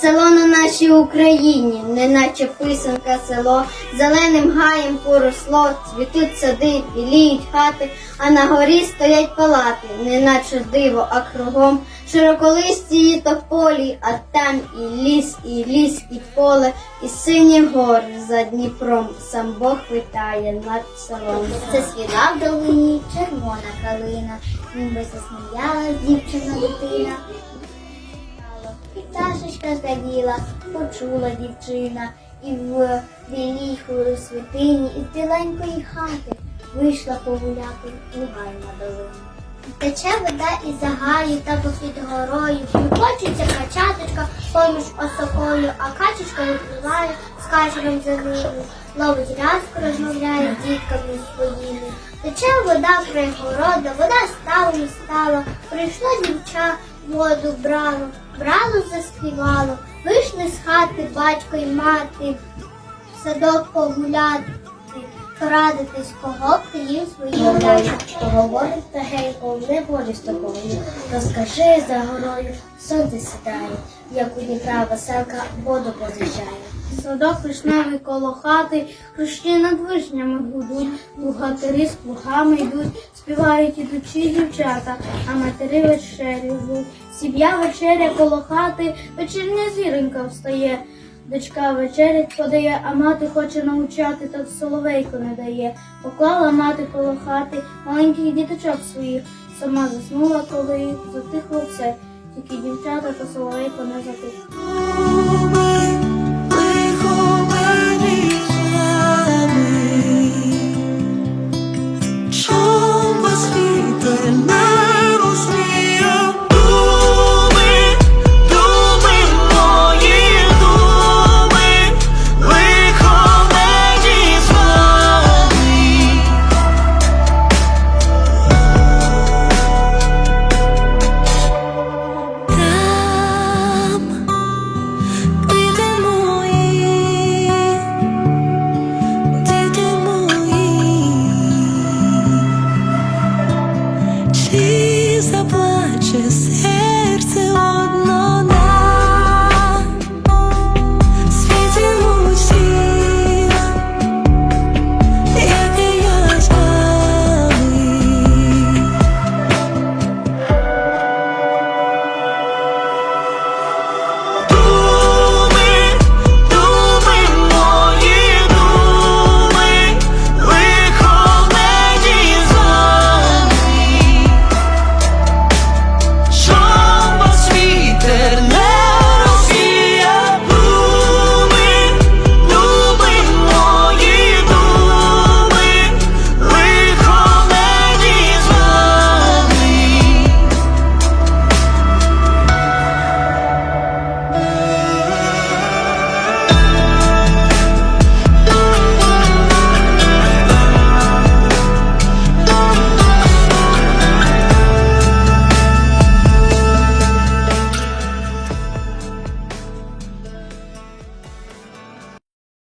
село на нашій Україні, неначе писанка село, зеленим гаєм поросло, цвітуть сади, біліють хати, а на горі стоять палати, неначе диво, а кругом широколисті тополі, а там і ліс, і ліс, і поле, і сині гори за Дніпром. Сам Бог витає над селом. Це свіла в долині червона калина, ніби засміялась дівчина дитина. І пташечка зраділа, почула дівчина, і в білій світині із біленької хати вийшла погуляти лугай на долину. Тече вода із загаю та попід горою, Хочеться качаточка поміж осокою, а качечка випливає з качером за ними, ловить рязку, розмовляє з дітками своїми. Тече вода пригорода, вода стала і стала, прийшло дівча, воду брало, брало, заспівало, вийшли з хати батько й мати, в садок погуляти, порадитись, кого б ти їм свої гуляти. Поговорить та гейко, не з тобою. Розкажи за горою, сонце сідає, як у Дніпра веселка воду позичає. Садок вишневий коло хати, хрущі над вишнями гудуть, бухгалтери з плугами йдуть, співають ідучі дівчата, а матері вечерю жуть. Сім'я вечеря коло хати, вечірня зіронька встає. Дочка вечерять подає, а мати хоче навчати, так соловейко не дає. Поклала мати коло хати маленьких діточок своїх, сама заснула, коли затихло все, тільки дівчата та соловейко не затихло. precious